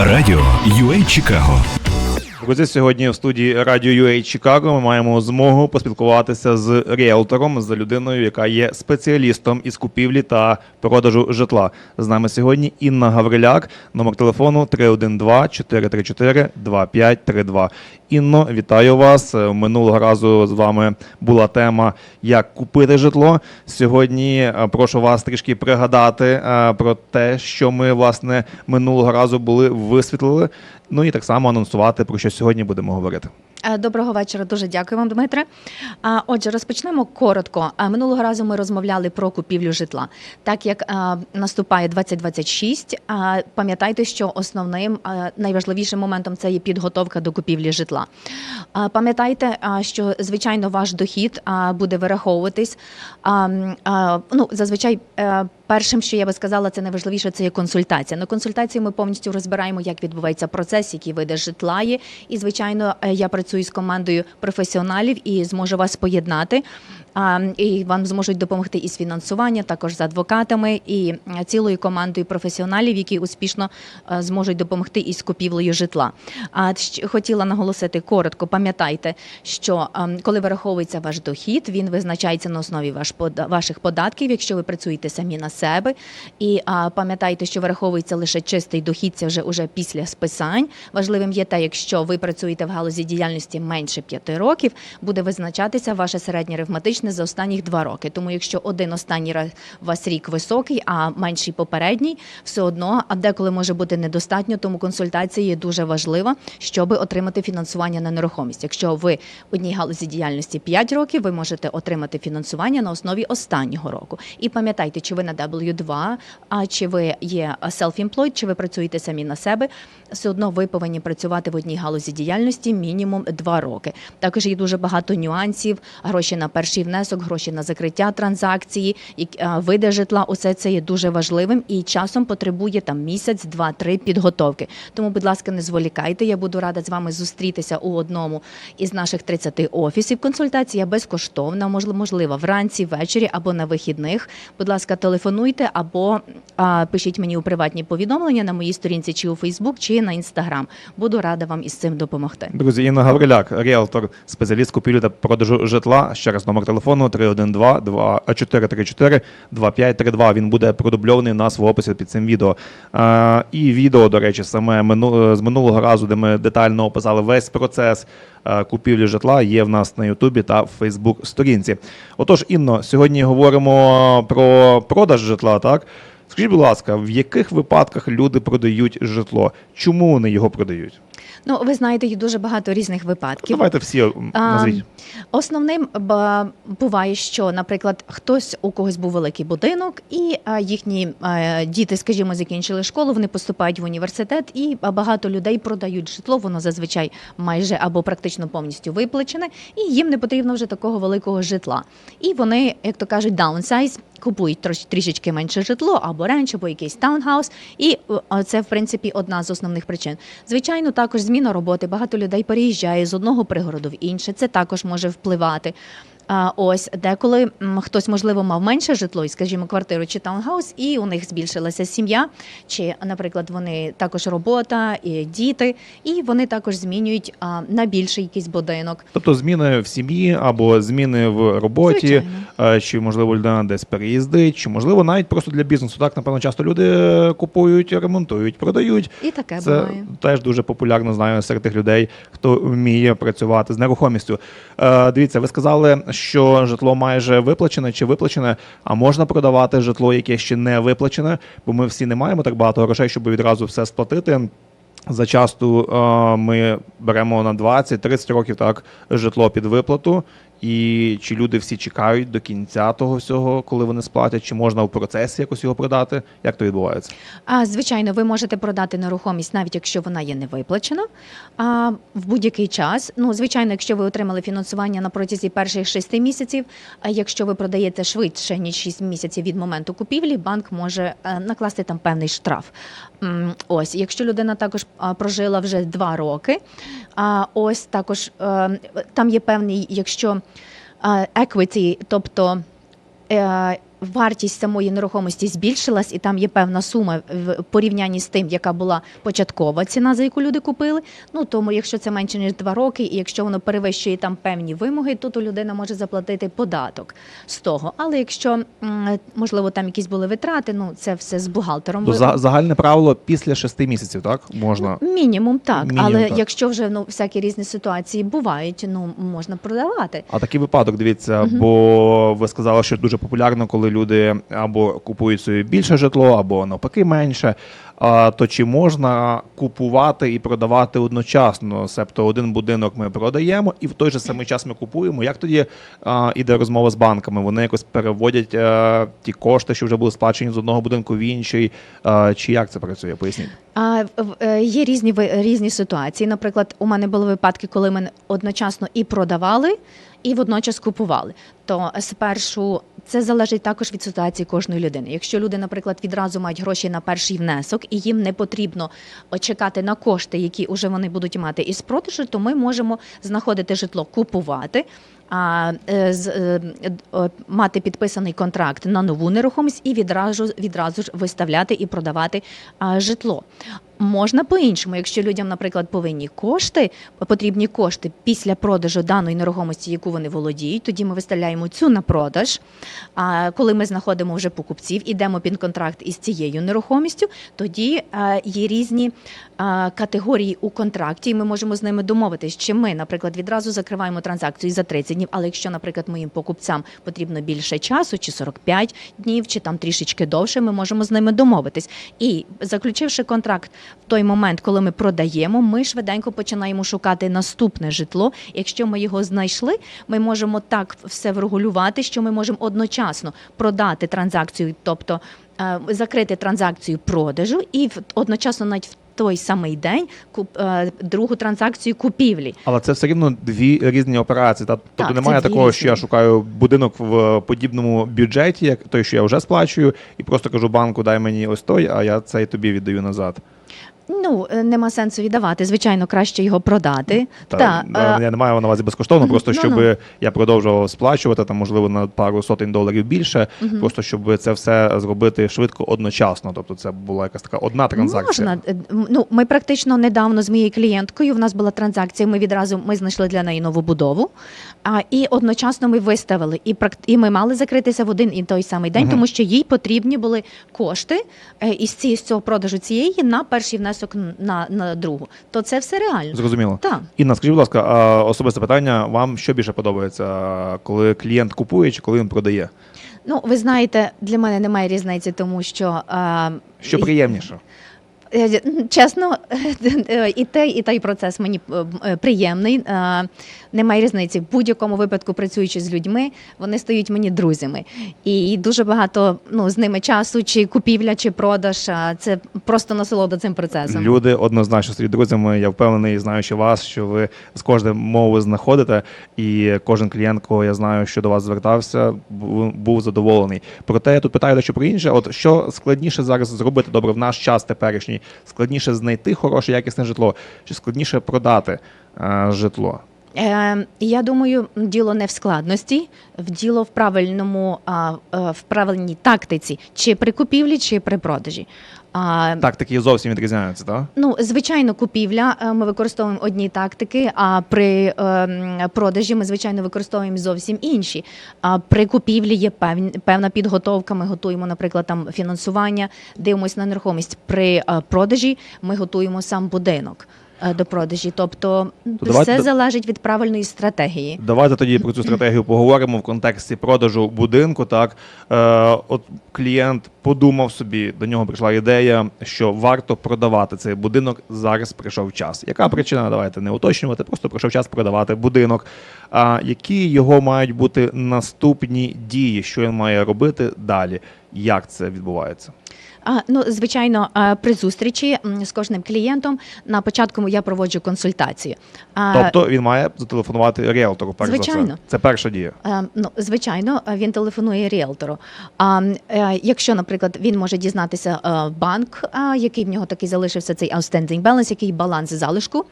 Радіо UA Чикаго. Друзі, сьогодні в студії Радіо UA Чикаго ми маємо змогу поспілкуватися з ріелтором, з людиною, яка є спеціалістом із купівлі та продажу житла. З нами сьогодні Інна Гавриляк, номер телефону 312-434-2532. Інно, вітаю вас. Е, Минулого разу з вами була тема як купити житло. Сьогодні е, прошу вас трішки пригадати е, про те, що ми власне минулого разу були висвітлили. Ну і так само анонсувати про що сьогодні будемо говорити. Е, Доброго вечора, дуже дякую вам, Дмитре. Отже, розпочнемо коротко. Минулого разу ми розмовляли про купівлю житла. Так як наступає 2026, пам'ятайте, що основним найважливішим моментом це є підготовка до купівлі житла. Пам'ятайте, що звичайно ваш дохід буде вираховуватись. Ну, зазвичай. Першим, що я би сказала, це найважливіше, це є консультація. На консультації ми повністю розбираємо, як відбувається процес, які види житла є. І, звичайно, е, я працюю з командою професіоналів і зможу вас поєднати. І вам зможуть допомогти із фінансуванням, також з адвокатами і е, цілою командою професіоналів, які успішно е, зможуть допомогти із купівлею житла. А хотіла наголосити коротко. Пам'ятайте, що ем, коли вираховується ваш дохід, він визначається на основі ваш ваших податків, якщо ви працюєте самі на себе. І пам'ятайте, що вираховується лише чистий дохід, це вже уже після списань. Важливим є те, якщо ви працюєте в галузі діяльності менше 5 років, буде визначатися ваше середнє арифметичне за останніх 2 роки. Тому якщо один останній раз у вас рік високий, а менший попередній, все одно, а деколи може бути недостатньо, тому консультація є дуже важлива, щоб отримати фінансування на нерухомість. Якщо ви в одній галузі діяльності 5 років, ви можете отримати фінансування на основі останнього року. І пам'ятайте, чи ви на W2, а чи ви є self-employed, чи ви працюєте самі на себе, все одно ви повинні працювати в одній галузі діяльності мінімум 2 роки. Також є дуже багато нюансів: гроші на перший внесок, гроші на закриття транзакції, як- види житла. Усе це є дуже важливим і часом потребує там місяць, два-три підготовки. Тому, будь ласка, не зволікайте. Я буду рада з вами зустрітися у одному із наших 30 офісів. Консультація безкоштовна, можливо, вранці, ввечері або на вихідних. Будь ласка, телефонуйте або а, пишіть мені у приватні повідомлення на моїй сторінці чи у Фейсбук, чи на інстаграм. Буду рада вам із цим допомогти. Друзі, Інна Гавриляк, ріелтор, спеціаліст купівлі та продажу житла. Ще раз номер телефону 312-434-2532. Він буде продубльований у нас в описі під цим відео. Е, і відео, до речі, саме мину- з минулого разу, де ми детально описали весь процес е, купівлі житла, є в нас на Ютубі та в Фейсбук сторінці. Отож, Інно, сьогодні говоримо про продаж житла, так? Скажіть, будь ласка, в яких випадках люди продають житло? Чому вони його продають? Ну, ви знаєте, є дуже багато різних випадків. Давайте всі А, назвіть. Основним буває, що, наприклад, хтось у когось був великий будинок, і їхні діти, скажімо, закінчили школу, вони поступають в університет, і багато людей продають житло. Воно зазвичай майже або практично повністю виплачене, і їм не потрібно вже такого великого житла. І вони, як то кажуть, downsize, купують трішечки менше житло, або ренч, або якийсь таунхаус. І це, в принципі, одна з основних причин. Звичайно, також зміна роботи. Багато людей переїжджає з одного пригороду в інше. Це також може впливати. Ось деколи хтось, можливо, мав менше житло, і, скажімо, квартиру чи таунхаус, і у них збільшилася сім'я, чи, наприклад, вони також робота, і діти, і вони також змінюють на більший якийсь будинок. Тобто зміни в сім'ї або зміни в роботі, Звичайно. чи можливо людина десь переїздить, чи можливо навіть просто для бізнесу. Так, напевно, часто люди е, купують, ремонтують, продають. І таке Це буває. теж дуже популярно знаю серед тих людей, хто вміє працювати з нерухомістю. Е, дивіться, ви сказали, що житло майже виплачене чи виплачене, а можна продавати житло, яке ще не виплачене, бо ми всі не маємо так багато грошей, щоб відразу все сплатити. Зачасту е, ми беремо на 20-30 років так житло під виплату. І чи люди всі чекають до кінця того всього, коли вони сплатять, чи можна в процесі якось його продати? Як то відбувається? А звичайно, ви можете продати нерухомість, навіть якщо вона є не виплачена. А в будь-який час. Ну, звичайно, якщо ви отримали фінансування на протязі перших шести місяців. А якщо ви продаєте швидше ніж 6 місяців від моменту купівлі, банк може е, накласти там певний штраф. Ось, якщо людина також прожила вже два роки, а ось також е, там є певний, якщо equity, тобто. вартість самої нерухомості збільшилась, і там є певна сума в порівнянні з тим, яка була початкова ціна, за яку люди купили. Ну тому, якщо це менше ніж два роки, і якщо воно перевищує там певні вимоги, то, то людина може заплатити податок з того. Але якщо можливо там якісь були витрати, ну це все з бухгалтером. То за, загальне правило після шести місяців, так? Можна. Мінімум так, Мінімум, але так. якщо вже ну всякі різні ситуації бувають, ну можна продавати. А такий випадок, дивіться, бо ви сказали, що дуже популярно, коли люди або купують собі більше житло, або навпаки менше. То чи можна купувати і продавати одночасно? Себто один будинок ми продаємо, і в той же самий час ми купуємо. Як тоді а, іде розмова з банками? Вони якось переводять а, ті кошти, що вже були сплачені з одного будинку в інший. А, чи як це працює? Поясніть. А е, є різні різні ситуації. Наприклад, у мене були випадки, коли ми одночасно і продавали, і водночас купували. То спершу це залежить також від ситуації кожної людини. Якщо люди, наприклад, відразу мають гроші на перший внесок, і їм не потрібно чекати на кошти, які вже вони будуть мати із продажу, то ми можемо знаходити житло, купувати. А е, з, е, мати підписаний контракт на нову нерухомість і відразу відразу ж виставляти і продавати житло. Можна по-іншому, якщо людям, наприклад, повинні кошти, потрібні кошти після продажу даної нерухомості, яку вони володіють, тоді ми виставляємо цю на продаж. А коли ми знаходимо вже покупців, ідемо під контракт із цією нерухомістю, тоді е, є різні е, категорії у контракті, і ми можемо з ними домовитись, чи ми, наприклад, відразу закриваємо транзакцію за 30 днів, але якщо, наприклад, моїм покупцям потрібно більше часу, чи 45 днів, чи там трішечки довше, ми можемо з ними домовитись. І заключивши контракт в той момент, коли ми продаємо, ми швиденько починаємо шукати наступне житло. Якщо ми його знайшли, ми можемо так все врегулювати, що ми можемо одночасно продати транзакцію, тобто е, закрити транзакцію продажу, і одночасно навіть в той самий день куп, е, другу транзакцію купівлі. Але це все рівно дві різні операції. Та тобто це немає такого, що я шукаю будинок в подібному бюджеті, як той, що я вже сплачую, і просто кажу банку, дай мені ось той, а я цей тобі віддаю назад. Ну е, нема сенсу віддавати. Звичайно, краще його продати. Та, Та, е, е, я не маю на увазі безкоштовно, просто ну, щоб ну. я продовжував сплачувати там, можливо, на пару сотень доларів більше, просто щоб це все зробити швидко одночасно. Тобто, це була якась така одна транзакція. Можна. Е, Ну, ми практично недавно з моєю клієнткою. В нас була транзакція. Ми відразу ми знайшли для неї нову будову. А і одночасно ми виставили. І і ми мали закритися в один і той самий день, Мгм. тому що їй потрібні були кошти е, із ці- з цього продажу цієї на перший внесок на, на другу. То це все реально. Зрозуміло. Так. Інна, скажіть, будь ласка, особисте питання: вам що більше подобається, коли клієнт купує чи коли він продає? Ну, ви знаєте, для мене немає різниці, тому що Що приємніше? Е, Чесно, і той, і той процес мені е, е, приємний. Немає різниці. В будь-якому випадку, працюючи з людьми, вони стають мені друзями. І дуже багато ну, з ними часу, чи купівля, чи продаж. Це просто насолода цим процесом. Люди однозначно стають друзями. Я впевнений, знаючи вас, що ви з кожним мову знаходите, і кожен клієнт, кого я знаю, що до вас звертався, був задоволений. Проте я тут питаю дещо про інше. От що складніше зараз зробити добре в наш час теперішній? Складніше знайти хороше якісне житло, чи складніше продати е, житло? Е, я думаю, діло не в складності, в діло в правильному, е, в правильній тактиці, чи при купівлі, чи при продажі. А, Тактики зовсім відрізняються, так? Ну, звичайно, купівля. е, Ми використовуємо одні тактики, а при е, продажі ми звичайно використовуємо зовсім інші. А при купівлі є певні, певна підготовка. Ми готуємо, наприклад, там фінансування, дивимося на нерухомість. При е, продажі ми готуємо сам будинок до продажі. Тобто, давайте- все залежить від правильної стратегії. Давайте тоді про цю стратегію поговоримо в контексті продажу будинку. Так е, от клієнт подумав собі, до нього прийшла ідея, що варто продавати цей будинок. Зараз прийшов час. Яка причина? Давайте не уточнювати, просто прийшов час продавати будинок. А які його мають бути наступні дії, що він має робити далі? Як це відбувається? Ну, звичайно, при зустрічі з кожним клієнтом на початку я проводжу консультацію. А, Тобто він має зателефонувати ріелтору, перш за все. Це перша дія. Е, Ну, звичайно, е, він телефонує ріелтору. А е, якщо, наприклад, він може дізнатися банк, який в нього такий залишився цей outstanding balance, який баланс залишку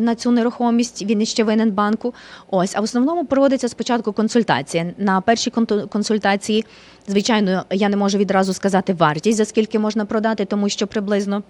на цю нерухомість, він іще винен банку. Ось, а в основному проводиться спочатку консультація. На першій консультації, звичайно, я не можу відразу сказати вартість, за скільки можна продати, тому що приблизно.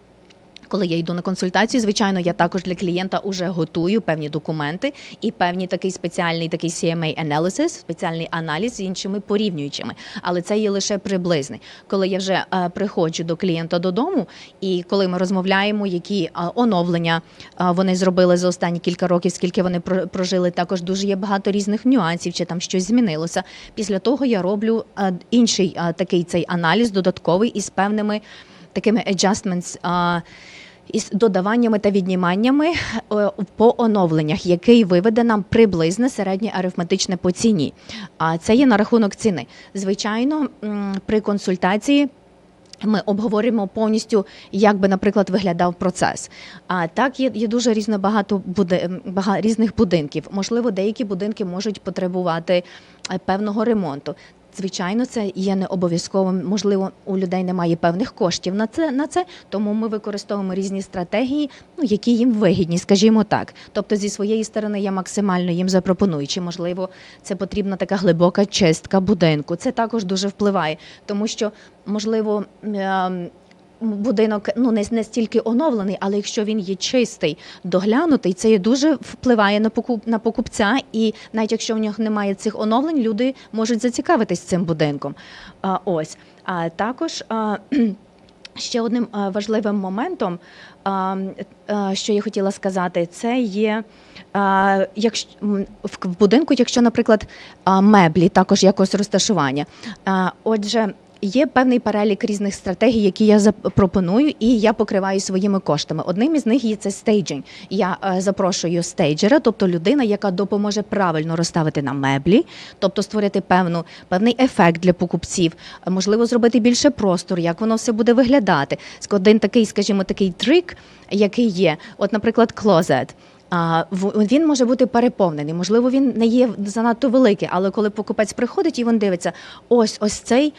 Коли я йду на консультацію, звичайно, я також для клієнта вже готую певні документи і певний такий спеціальний такий CMA analysis, спеціальний аналіз з іншими порівнюючими. Але це є лише приблизний. Коли я вже е, приходжу до клієнта додому, і коли ми розмовляємо, які е, оновлення е, вони зробили за останні кілька років, скільки вони про- прожили, також дуже є багато різних нюансів, чи там щось змінилося. Після того я роблю інший такий цей аналіз додатковий із певними такими adjustments, із додаваннями та відніманнями е, по оновленнях, який виведе нам приблизне середнє арифметичне по ціні. А це є на рахунок ціни. Звичайно, при консультації. Ми обговорюємо повністю, як би, наприклад, виглядав процес. А так є, є дуже різно багато буде різних будинків. Можливо, деякі будинки можуть потребувати е, певного ремонту. Звичайно, це є не обов'язковим. Можливо, у людей немає певних коштів на це на це, тому ми використовуємо різні стратегії, ну які їм вигідні, скажімо так. Тобто, зі своєї сторони я максимально їм запропоную, чи можливо це потрібна така глибока чистка будинку. Це також дуже впливає, тому що можливо. Будинок ну не стільки оновлений, але якщо він є чистий, доглянутий, це дуже впливає на покуп на покупця. І навіть якщо в нього немає цих оновлень, люди можуть зацікавитись цим будинком. А, ось а також. А, Ще одним важливим моментом, що я хотіла сказати, це є якщо в будинку, якщо, наприклад, меблі, також якось розташування. Отже, є певний перелік різних стратегій, які я запропоную, і я покриваю своїми коштами. Одним із них є це стейджинг. Я е, запрошую стейджера, тобто людина, яка допоможе правильно розставити на меблі, тобто створити певну певний ефект для покупців, можливо, зробити більше простору, як воно все буде виглядати. Один такий, скажімо, такий трик, який є, от, наприклад, клозет. А він може бути переповнений. Можливо, він не є занадто великий, але коли покупець приходить і він дивиться, ось ось цей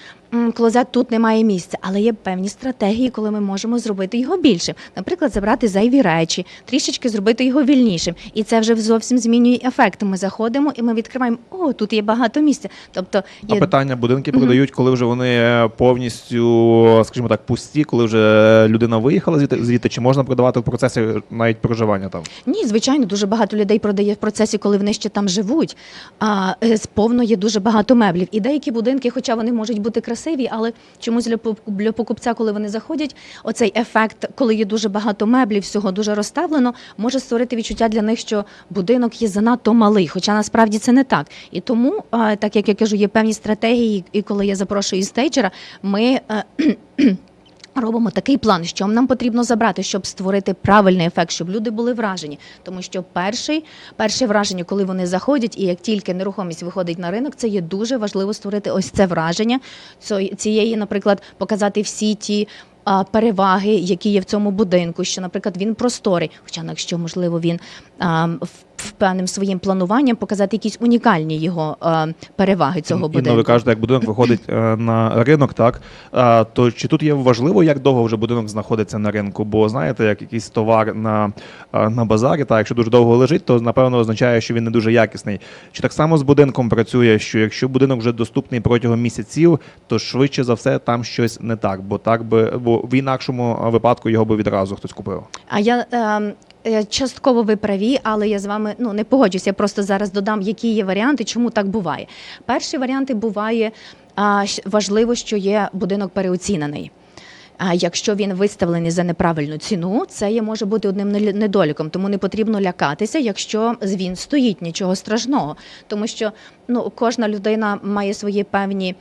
клозет тут немає місця, але є певні стратегії, коли ми можемо зробити його більшим. Наприклад, забрати зайві речі, трішечки зробити його вільнішим, і це вже зовсім змінює ефект. Ми заходимо і ми відкриваємо, о, тут є багато місця. Тобто А питання будинки продають, коли вже вони е, повністю, скажімо так, пусті, коли вже людина виїхала звідти, чи можна продавати в процесі навіть проживання там? Ні, звичайно, дуже багато людей продає в процесі, коли вони ще там живуть. А е, з- повно є дуже багато меблів. І деякі будинки, хоча вони можуть бути красиві, але чомусь для для покупця, коли вони заходять, оцей ефект, коли є дуже багато меблів, всього дуже розставлено, може створити відчуття для них, що будинок є занадто малий, хоча насправді це не так. І тому, так як я кажу, є певні стратегії, і коли я запрошую стейджера, ми. Робимо такий план, що нам потрібно забрати, щоб створити правильний ефект, щоб люди були вражені. Тому що перший, перше враження, коли вони заходять, і як тільки нерухомість виходить на ринок, це є дуже важливо створити ось це враження. цієї, наприклад, показати всі ті. Переваги, які є в цьому будинку, що, наприклад, він просторий, хоча ну, якщо можливо він а, певним своїм плануванням показати якісь унікальні його а, переваги цього будинку. ви кажете, як будинок виходить е, на ринок, так то чи тут є важливо, як довго вже будинок знаходиться на ринку? Бо знаєте, як якийсь товар на, е, на базарі, та якщо дуже довго лежить, то напевно означає, що він не дуже якісний. Чи так само з будинком працює, що якщо будинок вже доступний протягом місяців, то швидше за все там щось не так, бо так би бо в інакшому е, випадку його би відразу хтось купив. А я е, частково ви праві, але я з вами ну не погоджусь. Я просто зараз додам, які є варіанти, чому так буває. Перші варіанти буває важливо, що є будинок переоцінений. А якщо він виставлений за неправильну ціну, це є може бути одним недоліком. Тому не потрібно лякатися, якщо він стоїть нічого страшного, тому що ну кожна людина має свої певні.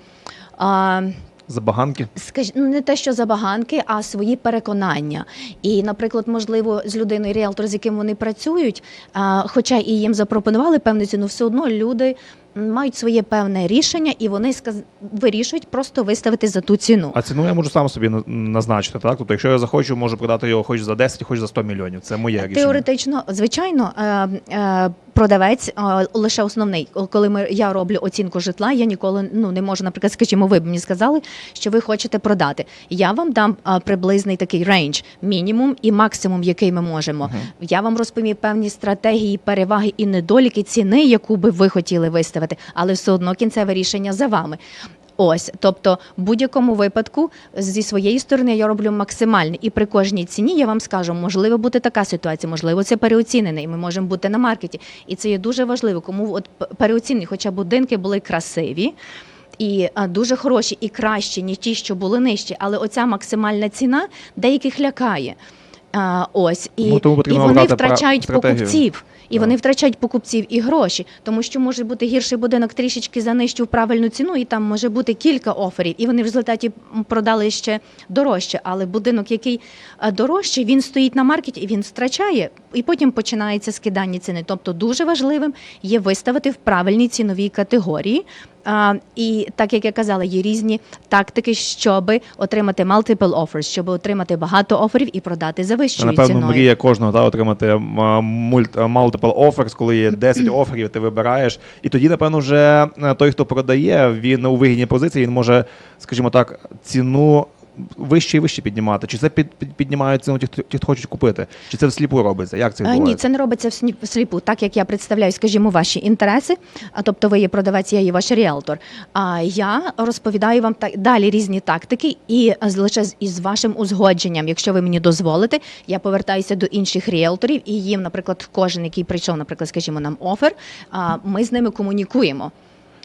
А, Забаганки. скаж... ну, не те, що забаганки, а свої переконання. І, наприклад, можливо, з людиною ріелтор, з яким вони працюють, а, хоча і їм запропонували певну ціну, все одно люди мають своє певне рішення, і вони сказ... вирішують просто виставити за ту ціну. А ціну я можу сам собі на- назначити, так? Тобто, якщо я захочу, можу продати його хоч за 10, хоч за 100 мільйонів. Це моє рішення. Теоретично, звичайно, е, е, продавець е, лише основний. Коли ми я роблю оцінку житла, я ніколи ну не можу, наприклад, скажімо, ви б мені сказали, що ви хочете продати. Я вам дам е, приблизний такий рейндж, мінімум і максимум, який ми можемо. Я вам розповім певні стратегії, переваги і недоліки ціни, яку би ви хотіли виставити, але все одно кінцеве рішення за вами. Ось, тобто, в будь-якому випадку зі своєї сторони я роблю максимальне, і при кожній ціні я вам скажу, можливо бути така ситуація, можливо, це переоцінене, і ми можемо бути на маркеті. І це є дуже важливо, кому от переоцінені, хоча будинки були красиві. І дуже хороші і кращі, ніж ті, що були нижчі. Але оця максимальна ціна деяких лякає. А, ось і, Ну, тому і вони втрачають покупців. І Так. вони втрачають покупців і гроші, тому що може бути гірший будинок трішечки занищив правильну ціну, і там може бути кілька оферів, і вони в результаті продали ще дорожче. Але будинок, який е, дорожчий, він стоїть на маркеті і він втрачає, і потім починається скидання ціни. Тобто дуже важливим є виставити в правильній ціновій категорії. А, і так як я казала, є різні тактики, щоб отримати multiple offers, щоб отримати багато оферів і продати за вищою напевно, ціною. мрія кожного та, отримати multiple offers, коли є 10 оферів, ти вибираєш. І тоді, напевно, вже е, той, хто продає, він у вигідній позиції, він може, скажімо так, ціну вище і вище піднімати. Чи це під, під, піднімає ціну ті, хто- ті, хто хочуть купити? Чи це всліпу робиться? Як це А, Ні, це не робиться в сні- так як я представляю, скажімо, ваші інтереси. А тобто, ви є продавець, я є ваш ріелтор. А я розповідаю вам так далі різні тактики, і з- лише з- із вашим узгодженням, якщо ви мені дозволите, я повертаюся до інших ріелторів, і їм, наприклад, кожен, який прийшов, наприклад, скажімо, нам офер, а ми з ними комунікуємо.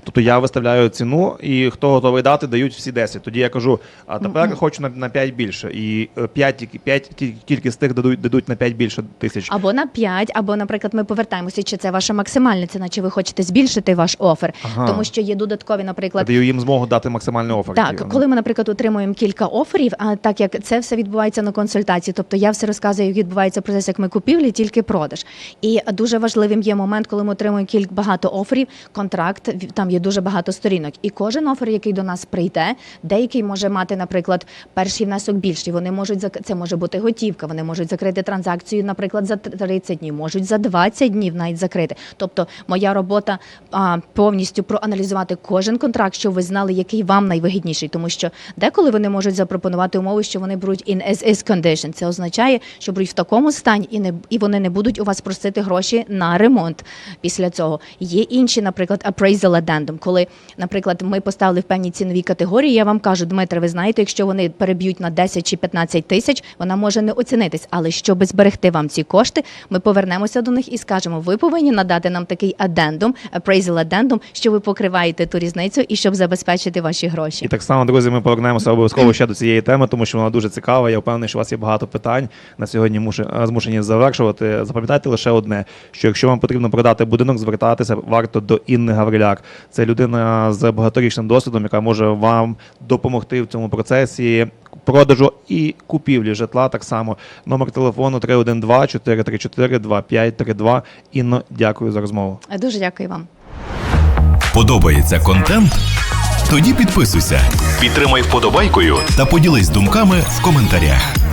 Тобто я виставляю ціну, і хто готовий дати, дають всі 10. Тоді я кажу, а тепер хочу на, на 5 більше. І 5, тільки, 5 тільки, тільки з тих дадуть, дадуть на 5 більше тисяч. Або на 5, або, наприклад, ми повертаємося, чи це ваша максимальна ціна, чи ви хочете збільшити ваш офер, Ага. тому що є додаткові, Я наприклад, даю їм змогу дати максимальний офер. Так, коли ми, наприклад, отримуємо кілька оферів, а так як це все відбувається на консультації, тобто я все розказую, як відбувається процес, як ми купівлі, тільки продаж. І дуже важливим є момент, коли ми отримуємо кілька багато оферів, контракт в- там є дуже багато сторінок. І кожен офер, який до нас прийде, деякий може мати, наприклад, перший внесок більший. Вони можуть це може бути готівка. Вони можуть закрити транзакцію, наприклад, за 30 днів, можуть за 20 днів навіть закрити. Тобто, моя робота а, повністю проаналізувати кожен контракт, щоб ви знали, який вам найвигідніший, тому що деколи вони можуть запропонувати умови, що вони беруть in as is condition. Це означає, що беруть в такому стані, і не і вони не будуть у вас просити гроші на ремонт після цього. Є інші, наприклад, appraisal addendum, коли, наприклад, ми поставили в певній ціновій категорії. Я вам кажу, Дмитре, ви знаєте, якщо вони переб'ють на 10 чи 15 тисяч, вона може не оцінитись. Але щоб зберегти вам ці кошти, ми повернемося до них і скажемо: ви повинні надати нам такий addendum, appraisal addendum, що ви покриваєте ту різницю і щоб забезпечити ваші гроші. І так само, друзі, ми повернемося обов'язково ще до цієї теми, тому що вона дуже цікава. Я впевнений, що у вас є багато питань. На сьогодні мушу- е, змушені завершувати. Запам'ятайте лише одне: що якщо вам потрібно продати будинок, звертатися варто до Інни Гавриляк. Це людина з багаторічним досвідом, яка може вам допомогти в цьому процесі. Продажу і купівлі житла так само. Номер телефону 312 434 2532. Інно, дякую за розмову. Дуже дякую вам. Подобається контент? Тоді підписуйся, підтримай вподобайкою та поділись думками в коментарях.